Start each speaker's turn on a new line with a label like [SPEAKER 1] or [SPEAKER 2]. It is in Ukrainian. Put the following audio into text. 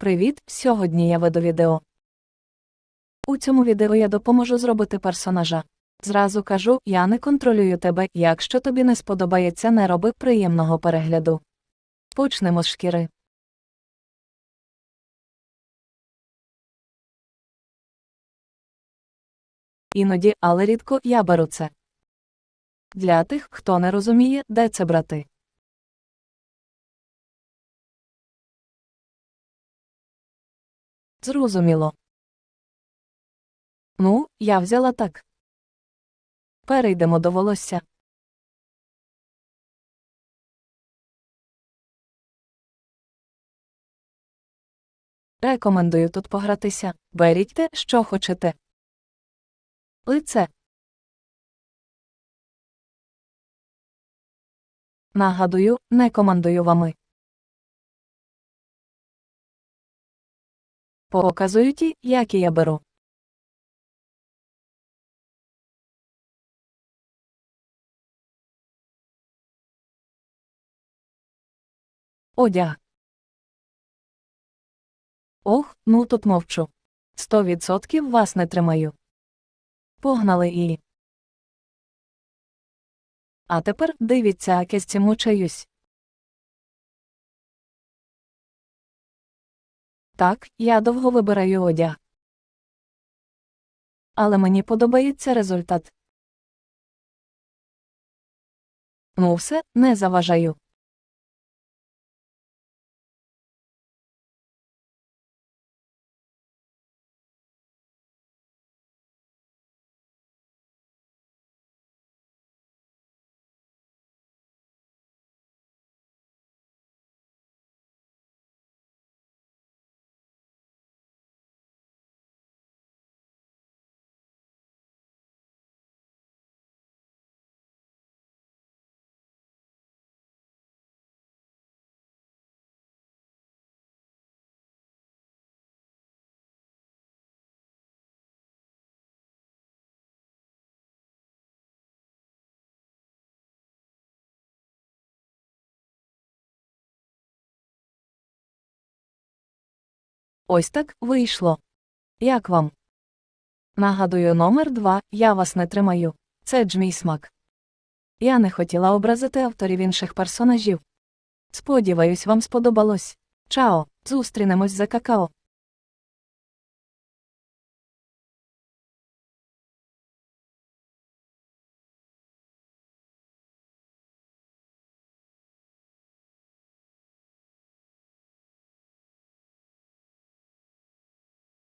[SPEAKER 1] Привіт! Сьогодні я веду відео. У цьому відео я допоможу зробити персонажа. Зразу кажу, я не контролюю тебе, якщо тобі не сподобається, не роби приємного перегляду. Почнемо з шкіри. Іноді, але рідко я беру це. Для тих, хто не розуміє, де це брати. Зрозуміло. Ну, я взяла так. Перейдемо до волосся. Рекомендую тут погратися. Беріть те, що хочете. Лице. Нагадую, не командую вами. Показую ті, які я беру. Одяг. Ох, ну тут мовчу. Сто відсотків вас не тримаю. Погнали і. А тепер дивіться, яке з цим мучаюсь. Так, я довго вибираю одяг. Але мені подобається результат. Ну все, не заважаю. Ось так вийшло. Як вам? Нагадую номер два я вас не тримаю. Це Джмій смак. Я не хотіла образити авторів інших персонажів. Сподіваюсь, вам сподобалось. Чао, зустрінемось за какао.